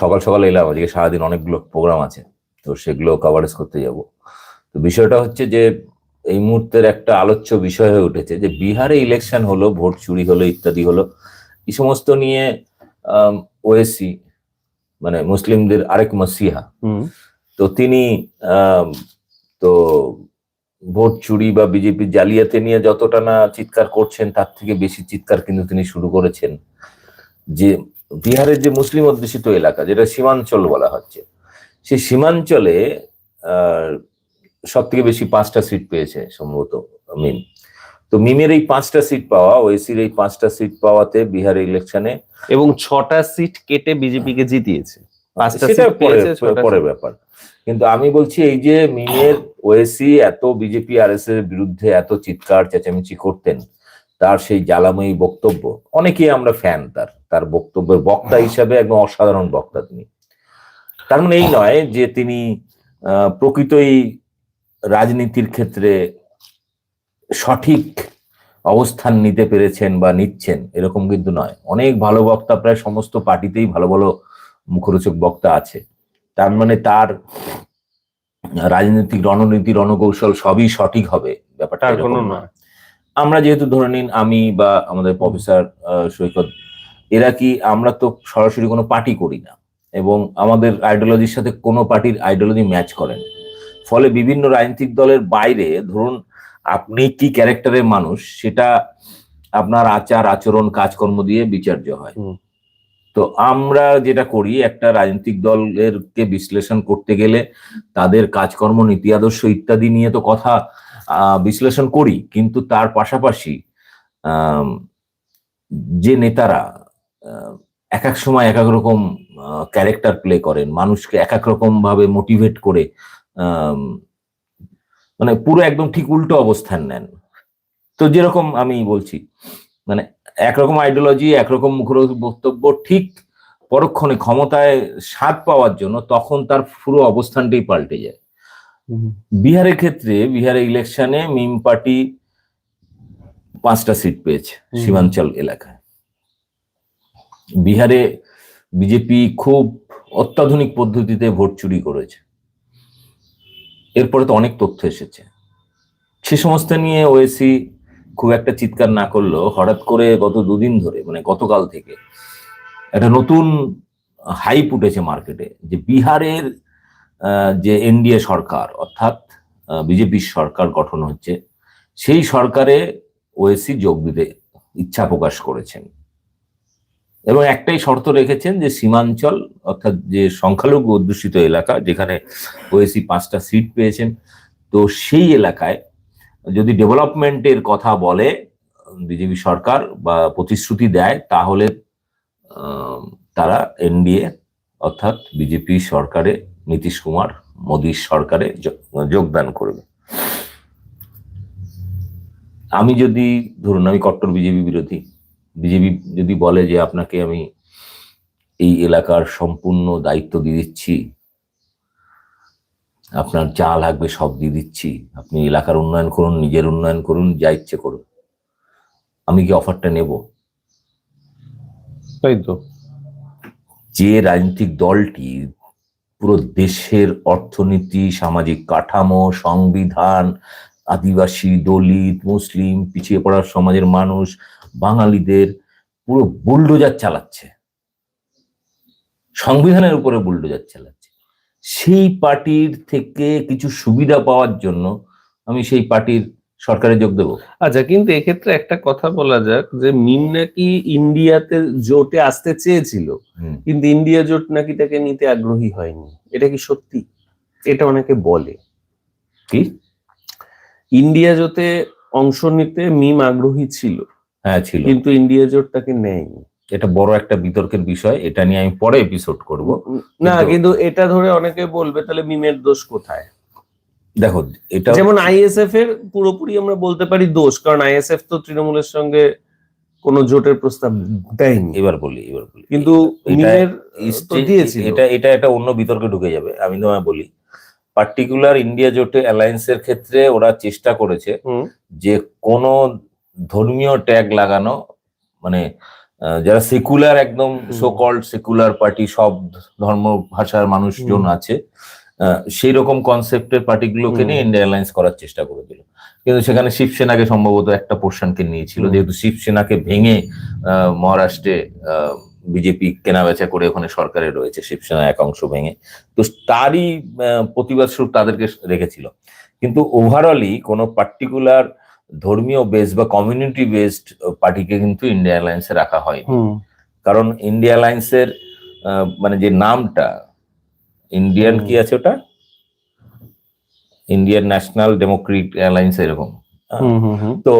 সকাল সকাল এলাম আজকে সারাদিন অনেকগুলো প্রোগ্রাম আছে তো সেগুলো কভারেজ করতে যাব। তো বিষয়টা হচ্ছে যে এই মুহূর্তের একটা আলোচ্য বিষয় হয়ে উঠেছে যে বিহারে ইলেকশন হলো ভোট চুরি হলো ইত্যাদি হলো এই সমস্ত নিয়ে ওএসসি মানে মুসলিমদের আরেক মসিহা। হুম। তো তিনি তো ভোট চুরি বা বিজেপি জালিয়াতি নিয়ে যতটা না চিৎকার করছেন তার থেকে বেশি চিৎকার কিন্তু তিনি শুরু করেছেন। যে বিহারের যে মুসলিম অধ্যুষিত এলাকা যেটা সীমাঞ্চল বলা হচ্ছে সেই সীমাঞ্চলে সব থেকে বেশি পাঁচটা সিট পেয়েছে সম্ভবত মিম। তো মিমের এই পাঁচটা সিট পাওয়া ওয়েসির এই পাঁচটা সিট পাওয়াতে বিহারের ইলেকশনে এবং ছটা সিট কেটে বিজেপি কে জিতিয়েছে সেটা পরে পরের ব্যাপার। কিন্তু আমি বলছি এই যে মিমের ওয়েসি এত বিজেপি আর এস এর বিরুদ্ধে এত চিৎকার চেঁচামেচি করতেন তার সেই জ্বালাময়ী বক্তব্য অনেকেই আমরা ফ্যান তার তার বক্তব্যের বক্তা হিসাবে একদম অসাধারণ বক্তা তিনি। তার মানে এই নয় যে তিনি প্রকৃতই রাজনীতির ক্ষেত্রে সঠিক অবস্থান নিতে পেরেছেন বা নিচ্ছেন এরকম কিন্তু নয়। অনেক ভালো বক্তা প্রায় সমস্ত পার্টিতেই ভালো ভালো মুখরোচক বক্তা আছে। তার মানে তার রাজনৈতিক রণনীতি রণকৌশল সবই সঠিক হবে ব্যাপারটা কোনো নয়। আমরা যেহেতু ধরে নিন আমি বা আমাদের প্রফেসর সৈকত এরা কি আমরা তো সরাসরি কোনো পার্টি করি না এবং আমাদের আইডিওলজির সাথে কোনো পার্টির আইডিওলজি ম্যাচ করে না। ফলে বিভিন্ন রাজনৈতিক দলের বাইরে ধরুন আপনি কি ক্যারেক্টারের মানুষ সেটা আপনার আচার আচরণ কাজকর্ম দিয়ে বিচার্য হয়। তো আমরা যেটা করি একটা রাজনৈতিক দলের কে বিশ্লেষণ করতে গেলে তাদের কাজকর্ম নীতি আদর্শ ইত্যাদি নিয়ে তো কথা বিশ্লেষণ করি, কিন্তু তার পাশাপাশি যে নেতারা এক এক সময় এক এক রকম ক্যারেক্টার প্লে করেন, মানুষকে এক এক রকম ভাবে মোটিভেট করে মানে পুরো একদম ঠিক উল্টো অবস্থান নেন তো যেরকম আমি বলছি মানে একরকম আইডিওলজি একরকম মুখরোচক বক্তব্য, ঠিক পরক্ষণে ক্ষমতায় স্বাদ পাওয়ার জন্য তখন তার পুরো অবস্থানটাই পাল্টে যায়। বিহারের ক্ষেত্রে বিহারের ইলেকশনে মিম পার্টি পাঁচটা সিট পেয়েছে। সীমাঞ্চল এলাকায়। বিহারে বিজেপি খুব অত্যাধুনিক পদ্ধতিতে ভোট চুরি করেছে। এরপরে তো অনেক তথ্য এসেছে। সে সমস্ত নিয়ে ওএসি খুব একটা চিৎকার না করলেও হঠাৎ করে গত দুদিন ধরে মানে গতকাল থেকে একটা নতুন হাইপ উঠেছে মার্কেটে যে বিহারের যে এনডিএ সরকার, অর্থাৎ বিজেপির সরকার গঠন হচ্ছে, সেই সরকারে ওএসি যোগ দিতে ইচ্ছা প্রকাশ করেছেন। এবং একটাই শর্ত রেখেছেন যে সীমাঞ্চল, অর্থাৎ যে সংখ্যালঘু অধ্যুষিত এলাকা, যেখানে ওএসি পাঁচটা সিট পেয়েছেন, তো সেই এলাকায় যদি ডেভেলপমেন্টের কথা বলে বিজেপি সরকার বা প্রতিশ্রুতি দেয়, তাহলে তারা এনডিএ, অর্থাৎ বিজেপি সরকারে নীতিশ কুমার মোদীর সরকারে যোগ- যোগদান করবে। আমি যদি ধরুন আমি কট্টর বিজেপি বিরোধী বিজেপি যদি বলে যে আপনাকে আমি এই এলাকার সম্পূর্ণ দায়িত্ব দিয়ে দিচ্ছি আপনার যা লাগবে সব দিয়ে দিচ্ছি আপনি এলাকার উন্নয়ন করুন নিজের উন্নয়ন করুন যা ইচ্ছে করুন আমি কি অফারটা নেব? তাই তো। যে রাজনৈতিক দলটি পুরো দেশের অর্থনীতি, সামাজিক কাঠামো, সংবিধান, আদিবাসী, দলিত, মুসলিম, পিছিয়ে পড়ার সমাজের মানুষ, বাঙালিদের পুরো বুলডোজার চালাচ্ছে। সংবিধানের উপরে বুলডোজার চালাচ্ছে। সেই পার্টির থেকে কিছু সুবিধা পাওয়ার জন্য আমি সেই পার্টির সরকারে যোগ দেবো। আচ্ছা কিন্তু এক্ষেত্রে একটা কথা বলা যাক যে মিম নাকি ইন্ডিয়াতে জোটে আসতে চেয়েছিল কিন্তু ইন্ডিয়া জোট নাকি তাকে নিতে আগ্রহী হয়নি। এটা কি সত্যি? এটা অনেকে বলে। কি? ইন্ডিয়া জোটে অংশ নিতে মিম আগ্রহী ছিল হ্যাঁ ছিল। কিন্তু ইন্ডিয়া জোট তাকে নেয়নি। এটা বড় একটা বিতর্কের বিষয় এটা নিয়ে আমি পরে এপিসোড করব। না কিন্তু- কিন্তু এটা ধরে অনেকে বলবে তাহলে মিমের দোষ কোথায়? দেখো এটা যেমন আইএসএফ এর পুরোপুরি আমরা বলতে পারি দোষ কারণ আইএসএফ তো তৃণমূলের সঙ্গে কোনো জোটের প্রস্তাব দেয়নি। এবার বলি এবার বলি। কিন্তু এটা- এটা এটা একটা অন্য বিতর্কে ঢুকে যাবে আমি তোমায় বলি। পার্টিকুলার ইন্ডিয়া জোটে অ্যালায়েন্সের ক্ষেত্রে ওরা চেষ্টা করেছে যে কোনো ধর্মীয় ট্যাগ লাগানো মানে যারা সেকুলার একদম হুম। সো কল্ড সেকুলার পার্টি সব ধর্ম ভাষার মানুষজন আছে সেই রকম কনসেপ্টের পার্টিগুলোকে। নিয়ে ইন্ডিয়া অ্যালায়েন্স করার চেষ্টা করেছিল কিন্তু সেখানে শিবসেনাকে সম্ভবত একটা পোর্শনকে নিয়েছিল। যেহেতু শিবসেনাকে ভেঙে মহারাষ্ট্রে বিজেপি কেনাবেচা করে ওখানে সরকারে রয়েছে শিবসেনা এক অংশ ভেঙে। তো তারই প্রতিবাদ স্বরূপ তাদেরকে রেখেছিল। কিন্তু ওভারঅলই কোনো পার্টিকুলার ধর্মীয় বেস বা কমিউনিটি বেসড পার্টিকে কিন্তু ইন্ডিয়া অ্যালায়েন্সে রাখা হয় কারণ ইন্ডিয়া অ্যালায়েন্সের আহ, মানে যে নামটা ইন্ডিয়ান কি আছে ওটা? ইন্ডিয়ান ন্যাশনাল ডেমোক্রেটিক অ্যালায়েন্স এরকম। হুম হুম হুম। তো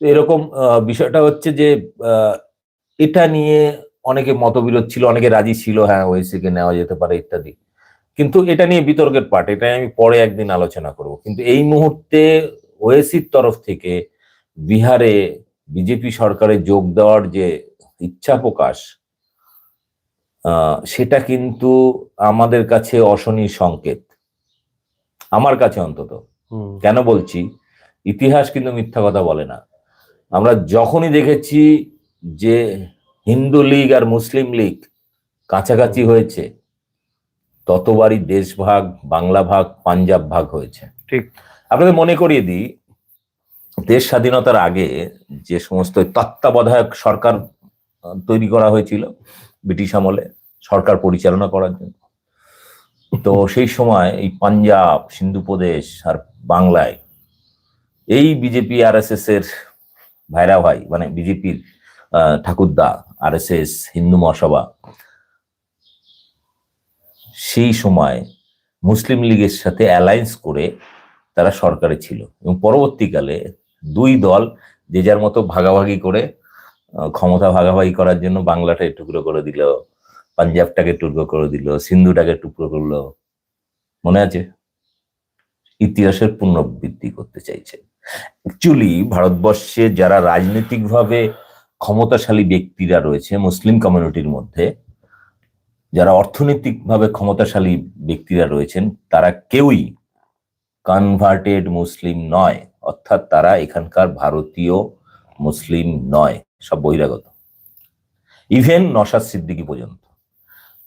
এরকম আহ, বিষয়টা হচ্ছে যে আহ, এটা নিয়ে অনেকে মতবিরোধ ছিল অনেকে রাজি ছিল হ্যাঁ ওয়েসি কে নেওয়া যেতে পারে ইত্যাদি। কিন্তু এটা নিয়ে বিতর্কের পার্ট এটা আমি পরে একদিন আলোচনা করব। কিন্তু এই মুহূর্তে ওয়েসির তরফ থেকে বিহারে বিজেপি সরকারে যোগ দেওয়ার যে ইচ্ছা প্রকাশ সেটা কিন্তু আমাদের কাছে অশনি সংকেত। আমার কাছে অন্তত। কেন বলছি? ইতিহাস কিন্তু মিথ্যা কথা বলে না। আমরা যখনই দেখেছি যে হিন্দু লীগ আর মুসলিম লীগ কাছাকাছি হয়েছে ততবারই দেশ ভাগ বাংলা ভাগ পাঞ্জাব ভাগ হয়েছে। ঠিক। আপনাদের মনে করিয়ে দিই দেশ স্বাধীনতার আগে যে সমস্ত তত্ত্বাবধায়ক সরকার তৈরি করা হয়েছিল ব্রিটিশ আমলে সরকার পরিচালনা করার জন্য। তো সেই সময় এই পাঞ্জাব, সিন্ধু প্রদেশ আর বাংলায় এই বিজেপি আর এর ভাইরা ভাই মানে বিজেপির ঠাকুরদা আর এস এস হিন্দু মহাসভা, সেই সময় মুসলিম লীগের সাথে অ্যালায়েন্স করে তারা সরকারে ছিল এবং পরবর্তীকালে দুই দল যে যার মতো ভাগাভাগি করে ক্ষমতা ভাগাভাগি করার জন্য বাংলাটা টুকরো করে দিল পাঞ্জাবটাকে টুকরো করে দিল, সিন্ধুটাকে টুকরো করল। মনে আছে? ইতিহাসের পুনরাবৃত্তি করতে চাইছে। অ্যাকচুয়ালি ভারতবর্ষে যারা রাজনৈতিকভাবে ক্ষমতাশালী ব্যক্তিরা রয়েছে, মুসলিম কমিউনিটির মধ্যে, যারা অর্থনৈতিকভাবে ক্ষমতাশালী ব্যক্তিরা রয়েছেন, তারা কেউই কনভার্টেড মুসলিম নয়, অর্থাৎ তারা এখানকার ভারতীয় মুসলিম নয়, সব বহিরাগত। ইভেন নসাদ সিদ্দিকি পর্যন্ত।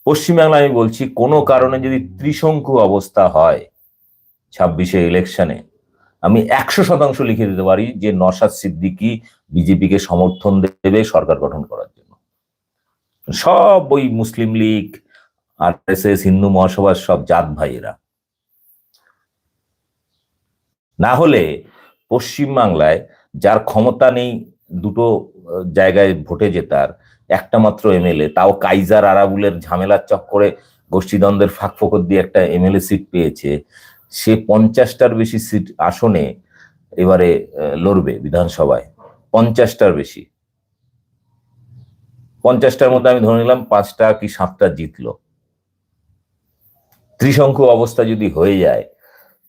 পশ্চিমবাংলায় আমি বলছি, কোনো কারণে যদি ত্রিশঙ্কু অবস্থা হয় ছাব্বিশে ইলেকশনে, আমি একশো শতাংশ লিখে দিতে পারি যে নসাদ সিদ্দিকি বিজেপিকে সমর্থন দেবে সরকার গঠন করার জন্য। সব ওই Muslim League R S S Hindu মহাসভার সব জাত ভাইয়েরা। না হলে পশ্চিমবাংলায় যার ক্ষমতা নেই দুটো জায়গায় ভোটে জেতার, একটা মাত্র এমএলএ তাও কাইজার আরাবুলের ঝামেলার চক্করে গোষ্ঠীদ্বন্দ্বের ফাঁক ফোকর দিয়ে একটা এমএলএ সিট পেয়েছে। সে পঞ্চাশটার বেশি সিট আসনে এবারে লড়বে বিধানসভায়। পঞ্চাশটার বেশি। পঞ্চাশটার মধ্যে আমি ধরে নিলাম পাঁচটা কি সাতটা জিতলো। ত্রিশঙ্কু অবস্থা যদি হয়ে যায়,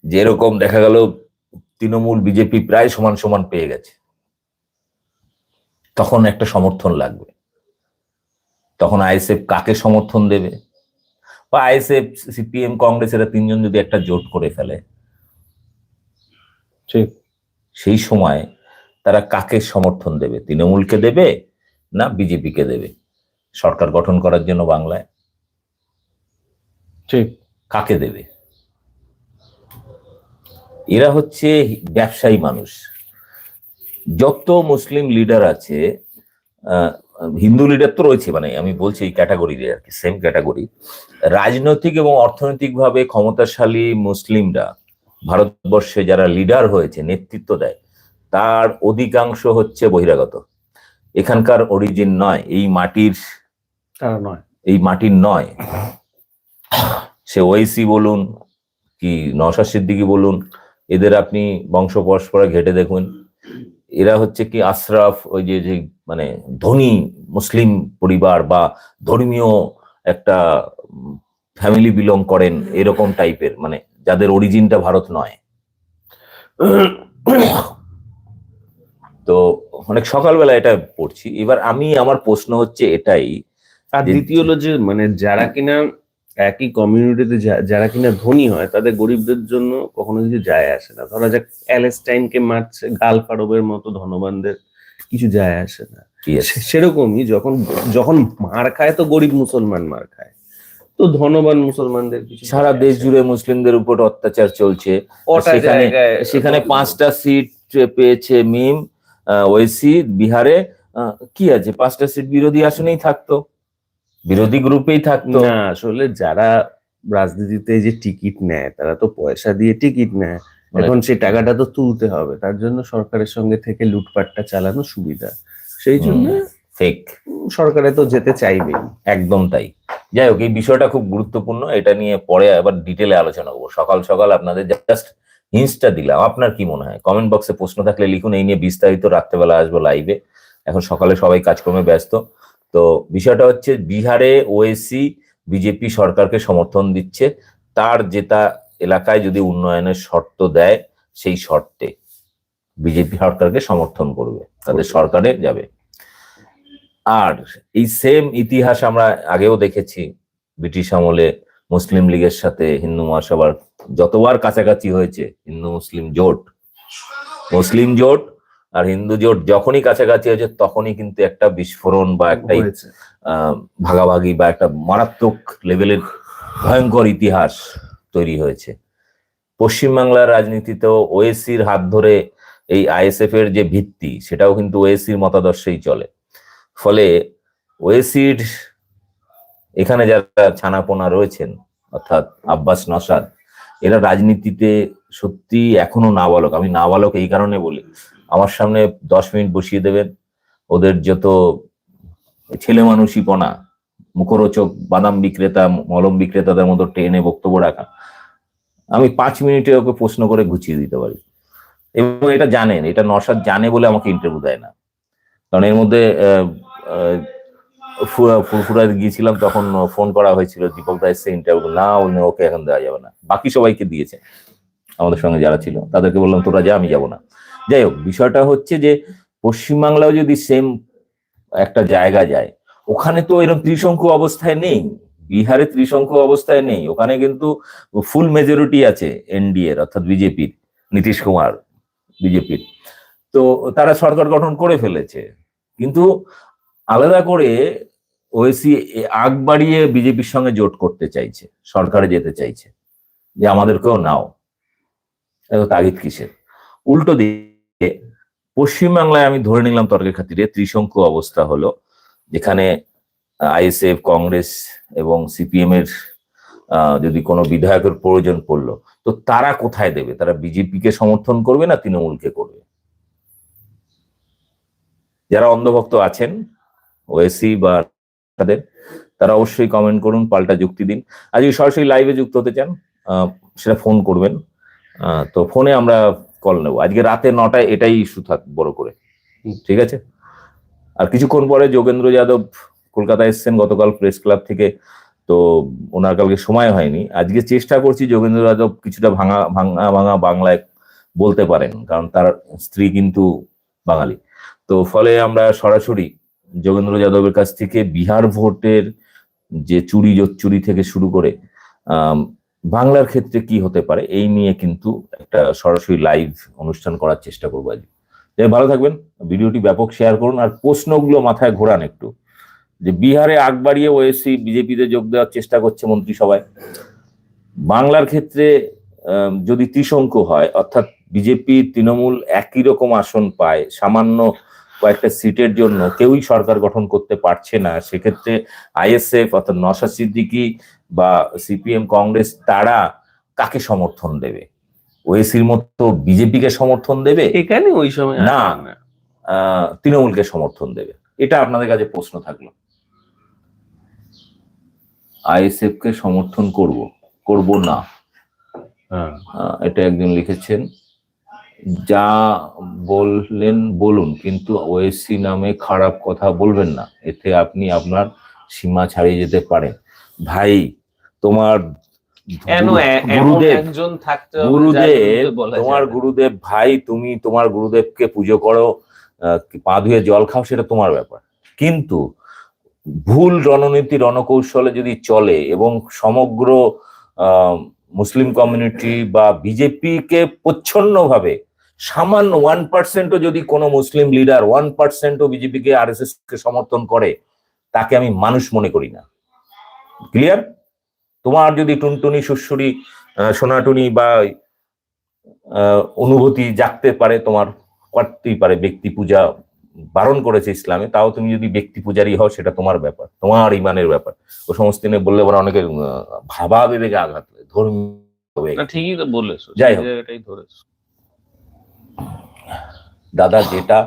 যে এরকম দেখা গেল তৃণমূল, বিজেপি প্রায় সমান সমান পেয়ে গেছে। তখন একটা সমর্থন লাগবে। তখন আইএসএফ কাকে সমর্থন দেবে? বা আইএসএফ সিপিএম কংগ্রেস এরা তিনজন যদি একটা জোট করে ফেলে ঠিক। সেই সময় তারা কাকে সমর্থন দেবে? তৃণমূলকে দেবে না বিজেপিকে দেবে? সরকার গঠন করার জন্য বাংলায়। ঠিক। কাকে দেবে? এরা হচ্ছে ব্যবসায়ী মানুষ। যত মুসলিম লিডার আছে আহ, হিন্দু লিডার তো রয়েছে মানে আমি বলছি এই ক্যাটাগরি আর কি সেম ক্যাটাগরি রাজনৈতিক এবং অর্থনৈতিকভাবে ক্ষমতাশালী মুসলিমরা ভারতবর্ষে যারা লিডার হয়েছে নেতৃত্ব দেয় তার অধিকাংশ হচ্ছে বহিরাগত। এখানকার অরিজিন নয় এই মাটির নয়। এই মাটির নয়। সে ওয়েসি বলুন কি নশা সিদ্দিকি বলুন এদের আপনি বংশ পরস্পরে ঘেটে দেখুন এরা হচ্ছে কি আশরাফ ওই যে যে মানে ধনী মুসলিম পরিবার বা ধর্মীয় একটা ফ্যামিলি বিলং করেন এরকম টাইপের মানে যাদের অরিজিনটা ভারত নয়। তো অনেক সকালবেলা এটা পড়ছি। এবার আমি আমার প্রশ্ন হচ্ছে এটাই আর দ্বিতীয় হলো যে মানে যারা কিনা একই কমিউনিটিতে যারা কিনা ধনী হয় তাদের গরিবদের জন্য কখনো কিছু যায় আসে না। ধরা যাক প্যালেস্টাইনকে মারছে গাল ফারবের মতো ধনবানদের কিছু যায় আসে না। সেরকমই যখন যখন মার খায় তো গরিব মুসলমান মার খায়। তো ধনবান মুসলমানদের কিছু সারা দেশ জুড়ে মুসলিমদের উপর অত্যাচার চলছে। সেখানে- সেখানে পাঁচটা সিট পেয়েছে মিম ওইসি বিহারে কি আছে? পাঁচটা সিট বিরোধী আসনেই থাকতো। বিরোধী গ্রুপেই থাকতো। না আসলে যারা রাজনীতিতে যে টিকিট নেয় তারা তো পয়সা দিয়ে টিকিট নেয়। এখন সেই টাকাটা তো তুলতে হবে। তার জন্য সরকারের সঙ্গে থেকে লুটপাটটা চালানো সুবিধা। সেই জন্য ফেক সরকারে তো যেতে চাইবেই। একদম তাই। যাই হোক এই বিষয়টা খুব গুরুত্বপূর্ণ। এটা নিয়ে পরে আবার ডিটেলে আলোচনা করব। সকাল সকাল আপনাদের জাস্ট হিন্সটা দিলাম। আপনার কি মনে হয়? কমেন্ট বক্সে প্রশ্ন থাকলে লিখুন। এই নিয়ে বিস্তারিত রাত্রেবেলা আসব লাইভে এখন সকালে সবাই কাজকর্মে ব্যস্ত। তো বিষয়টা হচ্ছে বিহারে ওএসি বিজেপি সরকারকে সমর্থন দিচ্ছে। তার যেটা এলাকায় যদি উন্নয়নের শর্ত দেয় সেই শর্তে বিজেপি সরকারকে সমর্থন করবে। তাদের সরকারে যাবে। আর এই সেম ইতিহাস আমরা আগেও দেখেছি ব্রিটিশ আমলে মুসলিম লীগের সাথে হিন্দু মহাসভার যতবার কাছাকাছি হয়েছে হিন্দু মুসলিম জোট মুসলিম জোট আর হিন্দু জোট যখনই কাছাকাছি হয়েছে তখনই কিন্তু একটা বিস্ফোরণ বা একটা ভাগাভাগি বা একটা মারাত্মক লেভেলের ভয়ঙ্কর ইতিহাস তৈরি হয়েছে। পশ্চিমবাংলার রাজনীতিতেও ওএসির হাত ধরে এই আইএসএফ এর যে ভিত্তি সেটাও কিন্তু ওএসির মতাদর্শেই চলে। ফলে ওএসির এখানে যারা ছানাপোনা রয়েছেন অর্থাৎ আব্বাস নসাদ এরা রাজনীতিতে সত্যি এখনও নাবালক। আমি নাবালক এই কারণে বলি। আমার সামনে দশ মিনিট বসিয়ে দেবেন। ওদের যত ছেলে মানুষইপনা মুখরোচক বাদাম বিক্রেতা মলম বিক্রেতাদের মতো ট্রেনে বক্তব্য রাখা আমি পাঁচ মিনিটে ওকে প্রশ্ন করে গুছিয়ে দিতে পারি। এবং এটা জানেন এটা নসাদ জানে বলে আমাকে ইন্টারভিউ দেয় না। কারণ এর মধ্যে আহ, আহ, ফু- ফুরফুরা গিয়েছিলাম তখন ফোন করা হয়েছিল দীপক দা এসছে ইন্টারভিউ না উনি ওকে এখন দেওয়া যাবে না। বাকি সবাইকে দিয়েছে আমাদের সঙ্গে যারা ছিল তাদেরকে বললাম তোরা যা আমি যাব না। যাই হোক বিষয়টা হচ্ছে যে পশ্চিমবাংলাও যদি সেম একটা জায়গা যায়, ওখানে তো এরকম ত্রিশঙ্কু অবস্থায় নেই, বিহারে ত্রিশঙ্কু অবস্থায় নেই, ওখানে কিন্তু ফুল মেজরিটি আছে এনডিএর, অর্থাৎ বিজেপির, নীতিশ কুমার বিজেপির। তো তারা সরকার গঠন করে ফেলেছে, কিন্তু আলাদা করে ওয়েসি আগ বাড়িয়ে বিজেপির সঙ্গে জোট করতে চাইছে, সরকারে যেতে চাইছে, যে আমাদেরকেও নাও। তাগিদ কিসের? উল্টো দিকে পশ্চিমবাংলায় আমি ধরে নিলাম তর্কের খাতিরে ত্রিশঙ্কু অবস্থা হলো, যেখানে আইএসএফ, কংগ্রেস এবং সিপিএম এর যদি কোনো বিধায়কের প্রয়োজন পড়ল, তো তারা কোথায় দেবে? তারা বিজেপিকে সমর্থন করবে না তৃণমূলকে করবে? যারা অন্ধভক্ত আছেন, ওএসি বা তাদের, তারা অবশ্যই কমেন্ট করুন, পাল্টা যুক্তি দিন। আজকে সরাসরি লাইভে যুক্ত হতে চান সেটা ফোন করবেন। তো ফোনে আমরা কল নেব। আজকে রাতে নটায় এটাই ইস্যু থাক বড় করে। ঠিক আছে? আর কিছুক্ষণ পরে যোগেন্দ্র যাদব কলকাতা এসছেন গতকাল প্রেস ক্লাব থেকে। তো ওনার কালকে সময় হয়নি। আজকে চেষ্টা করছি যোগেন্দ্র যাদব কিছুটা ভাঙা ভাঙা ভাঙা বাংলায় বলতে পারেন। কারণ তার স্ত্রী কিন্তু বাঙালি। তো ফলে আমরা সরাসরি যোগেন্দ্র যাদবের কাছ থেকে বিহার ভোটের যে চুরি চুরি থেকে শুরু করে বাংলার ক্ষেত্রে কি হতে পারে, এই নিয়ে কিন্তু একটা সরাসরি লাইভ অনুষ্ঠান করার চেষ্টা করব আজ যাই ভালো থাকবেন, ভিডিওটি ব্যাপক শেয়ার করুন, আর প্রশ্নগুলো মাথায় ঘোরান একটু। যে বিহারে আগ বাড়িয়ে ওএসসি বিজেপিতে যোগ দেওয়ার চেষ্টা করছে মন্ত্রিসভায়। বাংলার ক্ষেত্রে যদি ত্রিশঙ্কু হয়, অর্থাৎ বিজেপি তৃণমূল একই রকম আসন পায়, সামান্য কয়েকটা সিটের জন্য কেউই সরকার গঠন করতে পারছে না। সেক্ষেত্রে আইএসএফ অর্থাৎ নশা সিদ্দিকি বা সিপিএম কংগ্রেস তারা কাকে সমর্থন দেবে? ওএসির মতো বিজেপিকে সমর্থন দেবে? এখানে ওই সময় না। তৃণমূলকে সমর্থন দেবে। এটা আপনাদের কাছে প্রশ্ন থাকল। আইএসএফ কে সমর্থন করব করব না। হ্যাঁ। এটা একজন লিখেছেন। যা বললেন বলুন কিন্তু ওএসসি নামে খারাপ কথা বলবেন না। এতে আপনি আপনার সীমা ছাড়িয়ে যেতে পারেন। ভাই তোমার গুরুদেব তোমার গুরুদেব ভাই তুমি তোমার গুরুদেবকে পুজো করো পা ধুয়ে জল খাও সেটা তোমার ব্যাপার। কিন্তু ভুল রণনীতি রণকৌশলে যদি চলে এবং সমগ্র আহ, মুসলিম কমিউনিটি বা বিজেপিকে প্রচ্ছন্ন ভাবে সামান্য ওয়ান পার্সেন্টও যদি কোনো মুসলিম লিডার ওয়ান পার্সেন্টও বিজেপিকে আর এস কে সমর্থন করে তাকে আমি মানুষ মনে করি না। ক্লিয়ার তোমার যদি টুনটুনি সুসুরি সোনাটুনি বা অনুভূতি জাগতে পারে তোমার করতেই পারে। ব্যক্তি পূজা বারণ করেছে ইসলামে তাও তুমি যদি ব্যক্তি পূজারই হও সেটা তোমার ব্যাপার তোমার ইমানের ব্যাপার। ও সমস্ত নিয়ে বললে পরে অনেকে ভাবা বিবেকে আঘাত ধর্মীয় ঠিকই তো বলেছ। যাই হোক। জায়গাটাই ধরেছো। দাদা, যেটা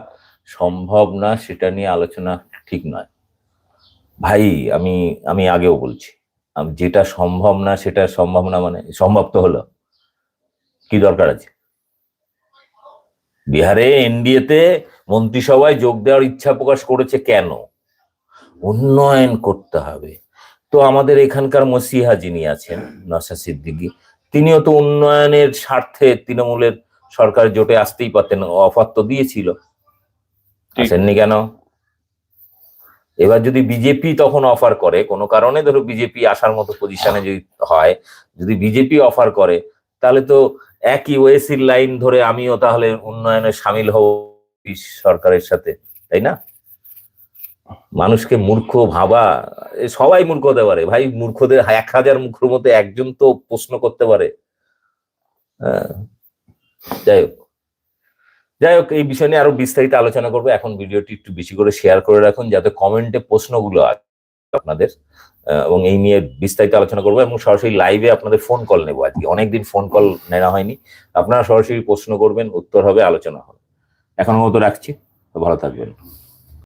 সম্ভব না, সেটা নিয়ে আলোচনা ঠিক নয়। ভাই, আমি আমি আগেও বলছি যেটা সম্ভব না, সেটা সম্ভব না মানে সম্ভব তো হলো। কি দরকার আছে? বিহারে এনডিএতে মন্ত্রিসভায় যোগ দেওয়ার ইচ্ছা প্রকাশ করেছে কেন? উন্নয়ন করতে হবে। তো আমাদের এখানকার মসিহা যিনি আছেন, নসা সিদ্দিকী, তিনিও তো উন্নয়নের স্বার্থে তৃণমূলের সরকার জোটে আসতেই পারতেন অফার তো দিয়েছিল। আসেননি কেন? এবার যদি বিজেপি তখন অফার করে কোনো কারণে ধরো বিজেপি আসার মতো পজিশনে যদি হয় যদি বিজেপি অফার করে তাহলে তো একই ওয়েসির লাইন ধরে আমিও তাহলে উন্নয়নে সামিল হব সরকারের সাথে তাই না? মানুষকে মূর্খ ভাবা সবাই মূর্খ হতে পারে। ভাই মূর্খদের এক হাজার মূর্খর মধ্যে একজন তো প্রশ্ন করতে পারে। হ্যাঁ। যাই হোক যাই হোক এই বিষয় নিয়ে আরও বিস্তারিত আলোচনা করব। এখন ভিডিওটি একটু বেশি করে শেয়ার করে রাখুন, যাতে কমেন্টে প্রশ্নগুলো আছে আপনাদের এবং এই নিয়ে বিস্তারিত আলোচনা করব এবং সরাসরি লাইভে আপনাদের ফোন কল নেব আজকে। অনেকদিন ফোন কল নেওয়া হয়নি। আপনারা সরাসরি প্রশ্ন করবেন, উত্তর হবে, আলোচনা হবে। এখনও মতো রাখছি। ভালো থাকবেন।